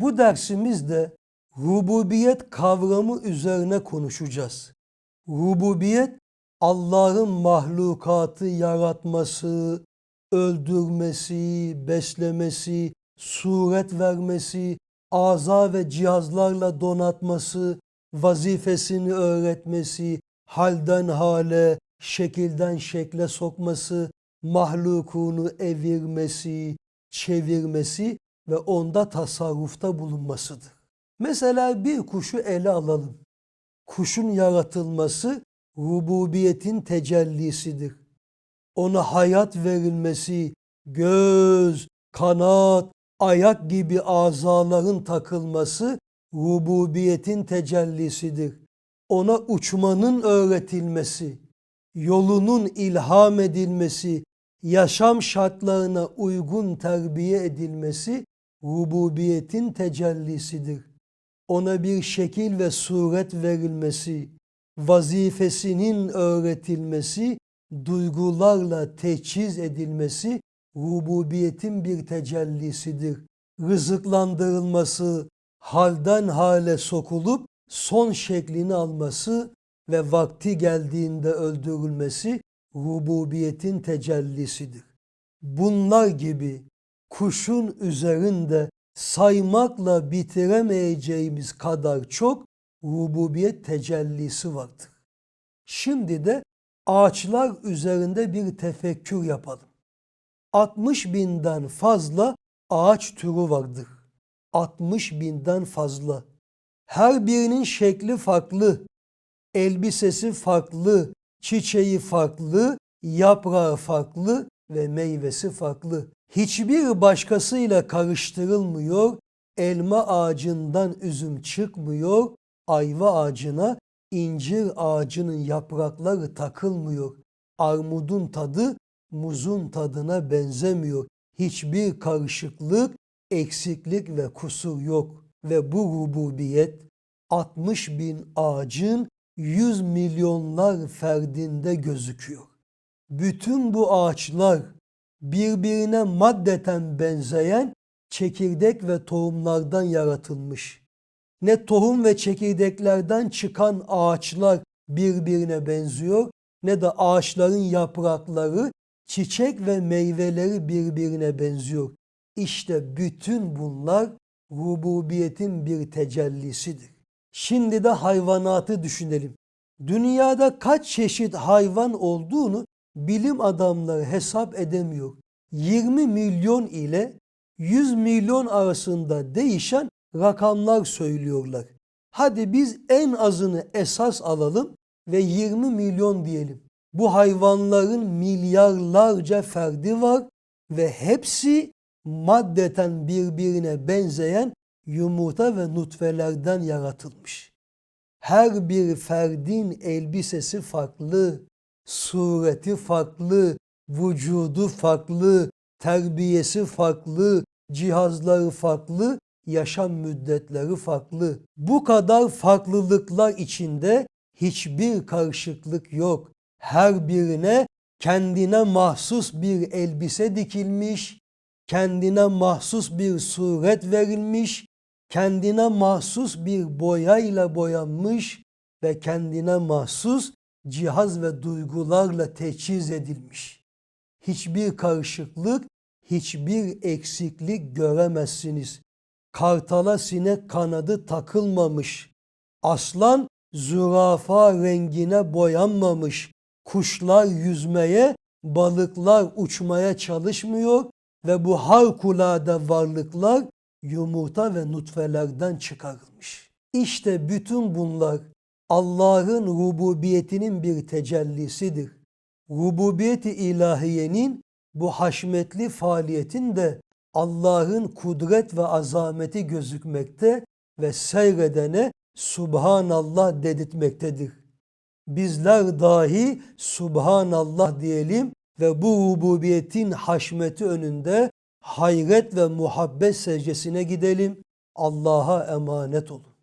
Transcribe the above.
Bu dersimizde rububiyet kavramı üzerine konuşacağız. Rububiyet Allah'ın mahlukatı yaratması, öldürmesi, beslemesi, suret vermesi, aza ve cihazlarla donatması, vazifesini öğretmesi, halden hale, şekilden şekle sokması, mahlukunu evirmesi, çevirmesi ve onda tasarrufta bulunmasıdır. Mesela bir kuşu ele alalım. Kuşun yaratılması rububiyetin tecellisidir. Ona hayat verilmesi, göz, kanat, ayak gibi azaların takılması rububiyetin tecellisidir. Ona uçmanın öğretilmesi, yolunun ilham edilmesi, yaşam şartlarına uygun terbiye edilmesi rububiyetin tecellisidir. Ona bir şekil ve suret verilmesi, vazifesinin öğretilmesi, duygularla teçhiz edilmesi rububiyetin bir tecellisidir. Rızıklandırılması, halden hale sokulup son şeklini alması ve vakti geldiğinde öldürülmesi rububiyetin tecellisidir. Bunlar gibi kuşun üzerinde saymakla bitiremeyeceğimiz kadar çok rububiyet tecellisi vardır. Şimdi de ağaçlar üzerinde bir tefekkür yapalım. 60 binden fazla ağaç türü vardır. 60 binden fazla. Her birinin şekli farklı, elbisesi farklı, çiçeği farklı, yaprağı farklı ve meyvesi farklı. Hiçbir başkasıyla karıştırılmıyor, elma ağacından üzüm çıkmıyor, ayva ağacına incir ağacının yaprakları takılmıyor. Armudun tadı muzun tadına benzemiyor. Hiçbir karışıklık, eksiklik ve kusur yok. Ve bu rububiyet 60 bin ağacın 100 milyonlar ferdinde gözüküyor. Bütün bu ağaçlar birbirine maddeten benzeyen çekirdek ve tohumlardan yaratılmış. Ne tohum ve çekirdeklerden çıkan ağaçlar birbirine benziyor ne de ağaçların yaprakları, çiçek ve meyveleri birbirine benziyor. İşte bütün bunlar rububiyetin bir tecellisidir. Şimdi de hayvanatı düşünelim. Dünyada kaç çeşit hayvan olduğunu bilim adamları hesap edemiyor. 20 milyon ile 100 milyon arasında değişen rakamlar söylüyorlar. Hadi biz en azını esas alalım ve 20 milyon diyelim. Bu hayvanların milyarlarca ferdi var ve hepsi maddeten birbirine benzeyen yumurta ve nutfelerden yaratılmış. Her bir ferdin elbisesi farklı, sureti farklı, vücudu farklı, terbiyesi farklı, cihazları farklı, yaşam müddetleri farklı. Bu kadar farklılıklar içinde hiçbir karışıklık yok. Her birine kendine mahsus bir elbise dikilmiş, kendine mahsus bir suret verilmiş, kendine mahsus bir boyayla boyanmış ve kendine mahsus cihaz ve duygularla teçhiz edilmiş. Hiçbir karışıklık, hiçbir eksiklik göremezsiniz. Kartala sinek kanadı takılmamış. Aslan zürafa rengine boyanmamış. Kuşlar yüzmeye, balıklar uçmaya çalışmıyor ve bu harikulade varlıklar yumurta ve nutfelerden çıkarılmış. İşte bütün bunlar Allah'ın rububiyetinin bir tecellisidir. Rububiyeti ilahiyenin bu haşmetli faaliyetinde Allah'ın kudret ve azameti gözükmekte ve seyredene Subhanallah dedirtmektedir. Bizler dahi Subhanallah diyelim ve bu rububiyetin haşmeti önünde hayret ve muhabbet secdesine gidelim. Allah'a emanet olun.